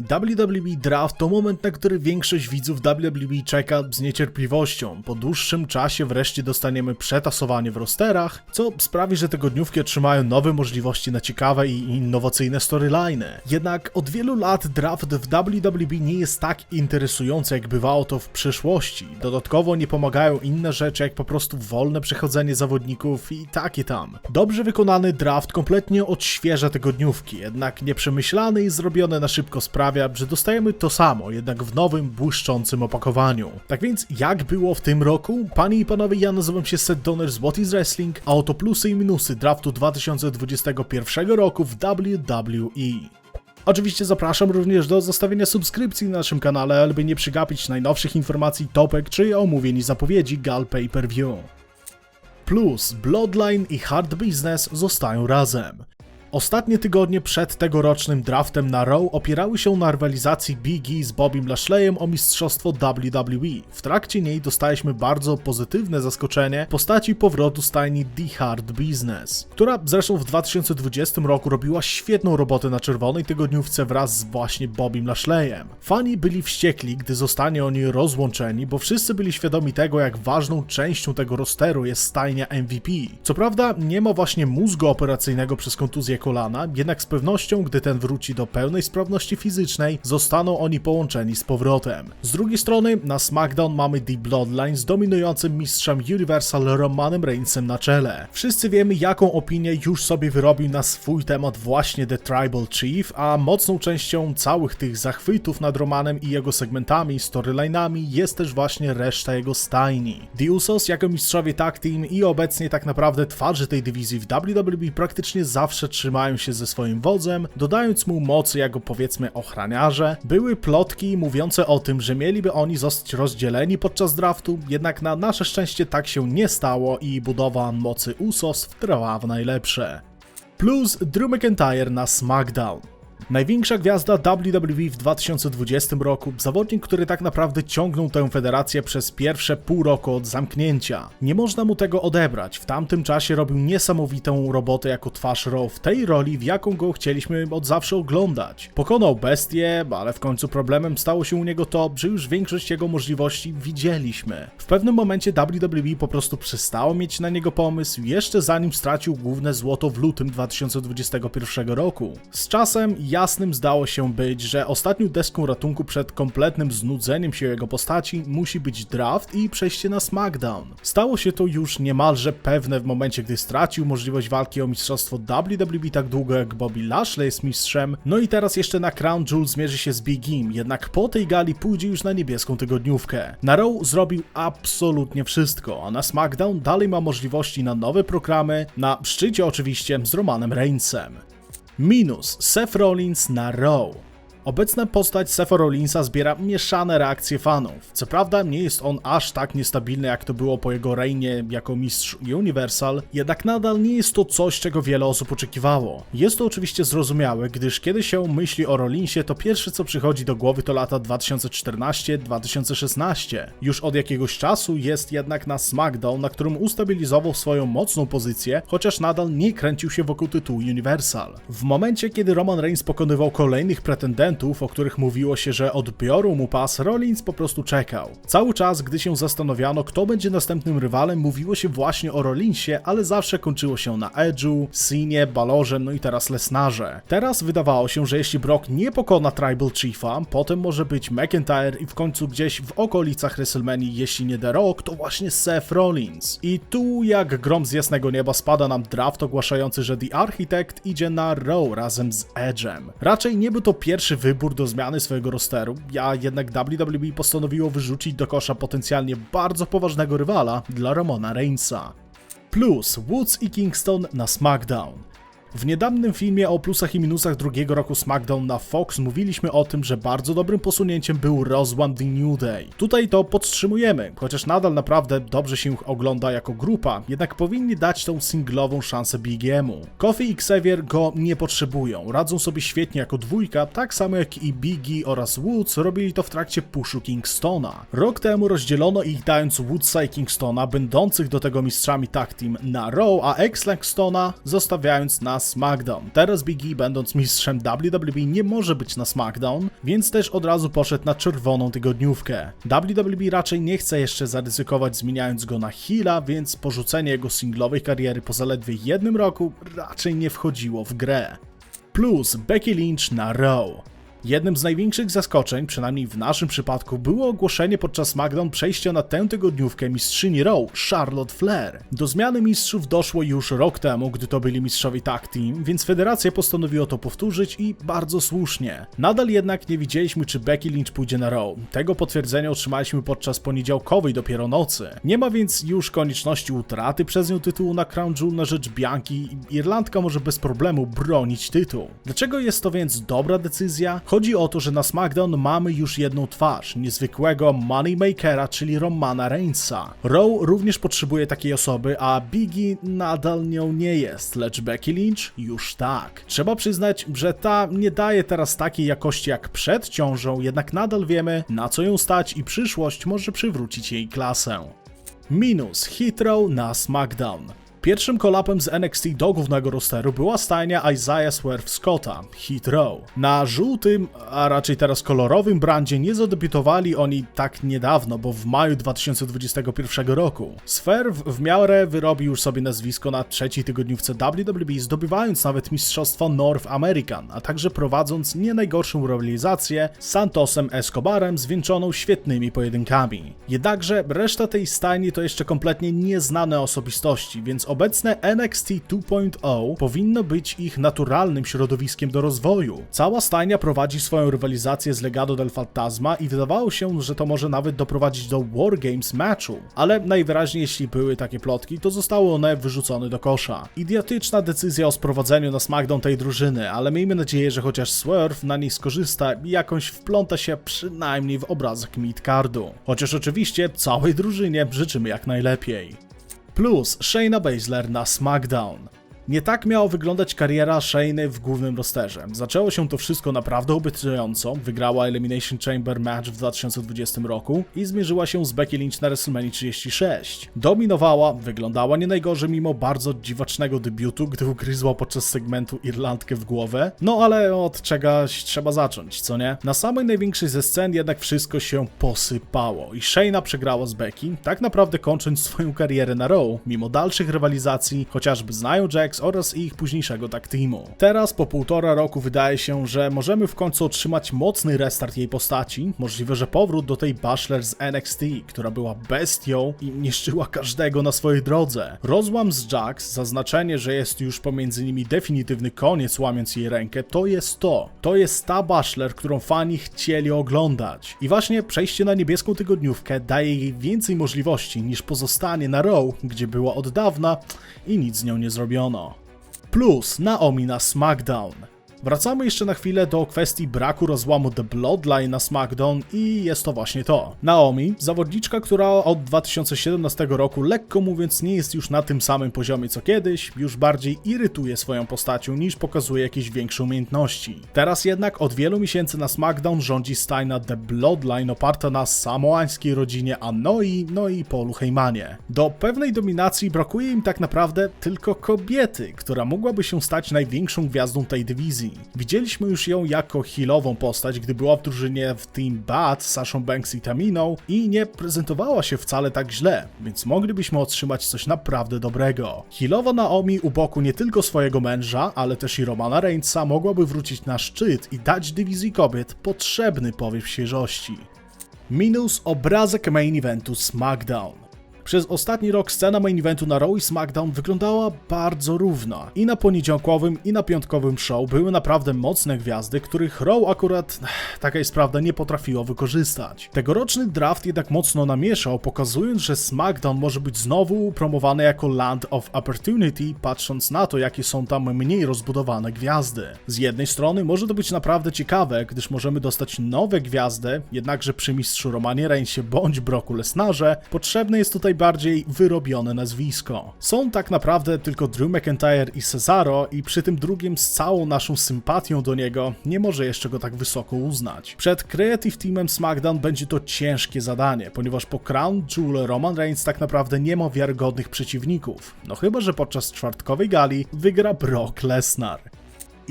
WWE Draft to moment, na który większość widzów WWE czeka z niecierpliwością. Po dłuższym czasie wreszcie dostaniemy przetasowanie w rosterach, co sprawi, że te godniówki otrzymają nowe możliwości na ciekawe i innowacyjne storyliny. Jednak od wielu lat draft w WWE nie jest tak interesujący, jak bywało to w przeszłości. Dodatkowo nie pomagają inne rzeczy, jak po prostu wolne przechodzenie zawodników i takie tam. Dobrze wykonany draft kompletnie odświeża te godniówki, jednak nieprzemyślany i zrobiony na szybko sprawia, że dostajemy to samo, jednak w nowym, błyszczącym opakowaniu. Tak więc, jak było w tym roku? Panie i panowie, ja nazywam się Seth Donner z What is Wrestling, a oto plusy i minusy draftu 2021 roku w WWE. Oczywiście zapraszam również do zostawienia subskrypcji na naszym kanale, aby nie przegapić najnowszych informacji, topek czy omówień i zapowiedzi Gal Pay Per View. Plus Bloodline i Hard Business zostają razem. Ostatnie tygodnie przed tegorocznym draftem na Raw opierały się na rywalizacji Big E z Bobim Lashleyem o mistrzostwo WWE. W trakcie niej dostaliśmy bardzo pozytywne zaskoczenie w postaci powrotu stajni The Hard Business, która zresztą w 2020 roku robiła świetną robotę na czerwonej tygodniówce wraz z właśnie Bobim Lashleyem. Fani byli wściekli, gdy zostanie oni rozłączeni, bo wszyscy byli świadomi tego, jak ważną częścią tego rosteru jest stajnia MVP. Co prawda nie ma właśnie mózgu operacyjnego przez kontuzję kolana, jednak z pewnością, gdy ten wróci do pełnej sprawności fizycznej, zostaną oni połączeni z powrotem. Z drugiej strony, na SmackDown mamy The Bloodline z dominującym mistrzem Universal Romanem Reignsem na czele. Wszyscy wiemy, jaką opinię już sobie wyrobił na swój temat właśnie The Tribal Chief, a mocną częścią całych tych zachwytów nad Romanem i jego segmentami, storylinami jest też właśnie reszta jego stajni. The Usos jako mistrzowie tag team i obecnie tak naprawdę twarzy tej dywizji w WWE praktycznie zawsze trzymają się ze swoim wodzem, dodając mu mocy jako powiedzmy ochraniarze. Były plotki mówiące o tym, że mieliby oni zostać rozdzieleni podczas draftu, jednak na nasze szczęście tak się nie stało i budowa mocy Usos wtrwała w najlepsze. Plus Drew McIntyre na SmackDown. Największa gwiazda WWE w 2020 roku, zawodnik, który tak naprawdę ciągnął tę federację przez pierwsze pół roku od zamknięcia. Nie można mu tego odebrać. W tamtym czasie robił niesamowitą robotę jako twarz Raw w tej roli, w jaką go chcieliśmy od zawsze oglądać. Pokonał bestię, ale w końcu problemem stało się u niego to, że już większość jego możliwości widzieliśmy. W pewnym momencie WWE po prostu przestało mieć na niego pomysł, jeszcze zanim stracił główne złoto w lutym 2021 roku. Z czasem jasnym zdało się być, że ostatnią deską ratunku przed kompletnym znudzeniem się jego postaci musi być draft i przejście na SmackDown. Stało się to już niemalże pewne w momencie, gdy stracił możliwość walki o mistrzostwo WWE tak długo jak Bobby Lashley jest mistrzem, no i teraz jeszcze na Crown Jewel zmierzy się z Big Im, jednak po tej gali pójdzie już na niebieską tygodniówkę. Na Raw zrobił absolutnie wszystko, a na SmackDown dalej ma możliwości na nowe programy, na szczycie oczywiście z Romanem Reignsem. Minus Seth Rollins na Raw. Obecna postać Setha Rollinsa zbiera mieszane reakcje fanów. Co prawda nie jest on aż tak niestabilny jak to było po jego reignie jako mistrz Universal, jednak nadal nie jest to coś, czego wiele osób oczekiwało. Jest to oczywiście zrozumiałe, gdyż kiedy się myśli o Rollinsie, to pierwsze co przychodzi do głowy to lata 2014-2016. Już od jakiegoś czasu jest jednak na SmackDown, na którym ustabilizował swoją mocną pozycję, chociaż nadal nie kręcił się wokół tytułu Universal. W momencie, kiedy Roman Reigns pokonywał kolejnych pretendentów, o których mówiło się, że odbiorą mu pas, Rollins po prostu czekał. Cały czas, gdy się zastanawiano, kto będzie następnym rywalem, mówiło się właśnie o Rollinsie, ale zawsze kończyło się na Edge'u, Sinie, Balorze, no i teraz Lesnarze. Teraz wydawało się, że jeśli Brock nie pokona Tribal Chiefa, potem może być McIntyre i w końcu gdzieś w okolicach WrestleMania, jeśli nie The Rock, to właśnie Seth Rollins. I tu jak grom z jasnego nieba spada nam draft ogłaszający, że The Architect idzie na Raw razem z Edge'em. Raczej nie był to pierwszy wybór do zmiany swojego rosteru, a jednak WWE postanowiło wyrzucić do kosza potencjalnie bardzo poważnego rywala dla Romana Reignsa. Plus Woods i Kingston na SmackDown. W niedawnym filmie o plusach i minusach drugiego roku SmackDown na Fox mówiliśmy o tym, że bardzo dobrym posunięciem był rozłam The New Day. Tutaj to podtrzymujemy, chociaż nadal naprawdę dobrze się ich ogląda jako grupa, jednak powinni dać tą singlową szansę Big Emu. Kofi i Xavier go nie potrzebują, radzą sobie świetnie jako dwójka, tak samo jak i Biggie oraz Woods robili to w trakcie puszu Kingstona. Rok temu rozdzielono ich dając Woodsa i Kingstona, będących do tego mistrzami tag team na Raw, a ex Langstona zostawiając na SmackDown. Teraz Big E, będąc mistrzem WWE, nie może być na SmackDown, więc też od razu poszedł na czerwoną tygodniówkę. WWE raczej nie chce jeszcze zaryzykować zmieniając go na heala, więc porzucenie jego singlowej kariery po zaledwie jednym roku raczej nie wchodziło w grę. Plus Becky Lynch na Raw. Jednym z największych zaskoczeń, przynajmniej w naszym przypadku, było ogłoszenie podczas SmackDown przejścia na tę tygodniówkę mistrzyni Raw, Charlotte Flair. Do zmiany mistrzów doszło już rok temu, gdy to byli mistrzowie tag team, więc federacja postanowiła to powtórzyć i bardzo słusznie. Nadal jednak nie widzieliśmy, czy Becky Lynch pójdzie na Raw. Tego potwierdzenia otrzymaliśmy podczas poniedziałkowej dopiero nocy. Nie ma więc już konieczności utraty przez nią tytułu na Crown Jewel na rzecz Bianki Irlandka może bez problemu bronić tytuł. Dlaczego jest to więc dobra decyzja? Chodzi o to, że na SmackDown mamy już jedną twarz, niezwykłego Moneymakera, czyli Romana Reignsa. Raw również potrzebuje takiej osoby, a Biggie nadal nią nie jest, lecz Becky Lynch już tak. Trzeba przyznać, że ta nie daje teraz takiej jakości jak przed ciążą, jednak nadal wiemy, na co ją stać i przyszłość może przywrócić jej klasę. Minus Heathrow na SmackDown. Pierwszym kolapem z NXT do głównego rosteru była stajnia Isaiah Swerve Scotta, Heathrow. Na żółtym, a raczej teraz kolorowym brandzie nie zadebiutowali oni tak niedawno, bo w maju 2021 roku. Swerve w miarę wyrobił już sobie nazwisko na trzeciej tygodniówce WWE, zdobywając nawet mistrzostwo North American, a także prowadząc nie najgorszą rywalizację z Santosem Escobarem zwieńczoną świetnymi pojedynkami. Jednakże reszta tej stajni to jeszcze kompletnie nieznane osobistości, więc obecne NXT 2.0 powinno być ich naturalnym środowiskiem do rozwoju. Cała stajnia prowadzi swoją rywalizację z Legado del Fantasma i wydawało się, że to może nawet doprowadzić do Wargames matchu, ale najwyraźniej jeśli były takie plotki, to zostały one wyrzucone do kosza. Idiotyczna decyzja o sprowadzeniu na SmackDown tej drużyny, ale miejmy nadzieję, że chociaż Swerve na niej skorzysta i jakoś wpląta się przynajmniej w obrazek midcardu. Chociaż oczywiście całej drużynie życzymy jak najlepiej plus Shayna Baszler na SmackDown. Nie tak miała wyglądać kariera Shayny w głównym rosterze. Zaczęło się to wszystko naprawdę obiecująco, wygrała Elimination Chamber match w 2020 roku i zmierzyła się z Becky Lynch na WrestleMania 36. Dominowała, wyglądała nie najgorzej mimo bardzo dziwacznego debiutu, gdy ugryzła podczas segmentu Irlandkę w głowę. No ale od czegoś trzeba zacząć, co nie? Na samej największej ze scen jednak wszystko się posypało i Shayna przegrała z Becky, tak naprawdę kończąc swoją karierę na Raw, mimo dalszych rywalizacji, chociażby z Nia oraz ich późniejszego tag teamu. Teraz, po półtora roku, wydaje się, że możemy w końcu otrzymać mocny restart jej postaci. Możliwe, że powrót do tej Bachelor z NXT, która była bestią i niszczyła każdego na swojej drodze. Rozłam z Jax, zaznaczenie, że jest już pomiędzy nimi definitywny koniec, łamiąc jej rękę, to jest to. To jest ta Bachelor, którą fani chcieli oglądać. I właśnie przejście na niebieską tygodniówkę daje jej więcej możliwości niż pozostanie na Raw, gdzie była od dawna i nic z nią nie zrobiono plus Naomi na SmackDown. Wracamy jeszcze na chwilę do kwestii braku rozłamu The Bloodline na SmackDown i jest to właśnie to. Naomi, zawodniczka, która od 2017 roku lekko mówiąc nie jest już na tym samym poziomie co kiedyś, już bardziej irytuje swoją postacią niż pokazuje jakieś większe umiejętności. Teraz jednak od wielu miesięcy na SmackDown rządzi stajna The Bloodline oparta na samoańskiej rodzinie Anoi, no i Paulu Heymanie. Do pewnej dominacji brakuje im tak naprawdę tylko kobiety, która mogłaby się stać największą gwiazdą tej dywizji. Widzieliśmy już ją jako healową postać, gdy była w drużynie w Team Bad z Saszą Banks i Taminą i nie prezentowała się wcale tak źle, więc moglibyśmy otrzymać coś naprawdę dobrego. Healowa Naomi u boku nie tylko swojego męża, ale też i Romana Reignsa mogłaby wrócić na szczyt i dać dywizji kobiet potrzebny powiew świeżości. Minus obrazek main eventu SmackDown. Przez ostatni rok scena main eventu na Raw i SmackDown wyglądała bardzo równa. I na poniedziałkowym, i na piątkowym show były naprawdę mocne gwiazdy, których Raw akurat, taka jest prawda, nie potrafiło wykorzystać. Tegoroczny draft jednak mocno namieszał, pokazując, że SmackDown może być znowu promowany jako Land of Opportunity, patrząc na to, jakie są tam mniej rozbudowane gwiazdy. Z jednej strony może to być naprawdę ciekawe, gdyż możemy dostać nowe gwiazdy, jednakże przy mistrzu Romanie Reignsie bądź Broku Lesnarze potrzebny jest tutaj najbardziej wyrobione nazwisko. Są tak naprawdę tylko Drew McIntyre i Cesaro i przy tym drugim z całą naszą sympatią do niego nie może jeszcze go tak wysoko uznać. Przed Creative Teamem SmackDown będzie to ciężkie zadanie, ponieważ po Crown Jewel Roman Reigns tak naprawdę nie ma wiarygodnych przeciwników. No chyba, że podczas czwartkowej gali wygra Brock Lesnar.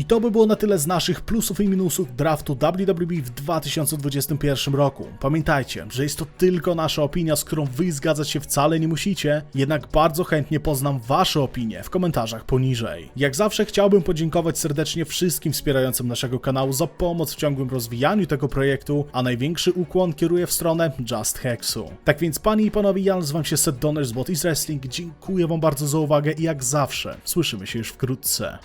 I to by było na tyle z naszych plusów i minusów draftu WWE w 2021 roku. Pamiętajcie, że jest to tylko nasza opinia, z którą wy zgadzać się wcale nie musicie, jednak bardzo chętnie poznam wasze opinie w komentarzach poniżej. Jak zawsze chciałbym podziękować serdecznie wszystkim wspierającym naszego kanału za pomoc w ciągłym rozwijaniu tego projektu, a największy ukłon kieruję w stronę Just Hexu. Tak więc panie i panowie, ja nazywam się Seth Donner z Wrestling, dziękuję wam bardzo za uwagę i jak zawsze słyszymy się już wkrótce.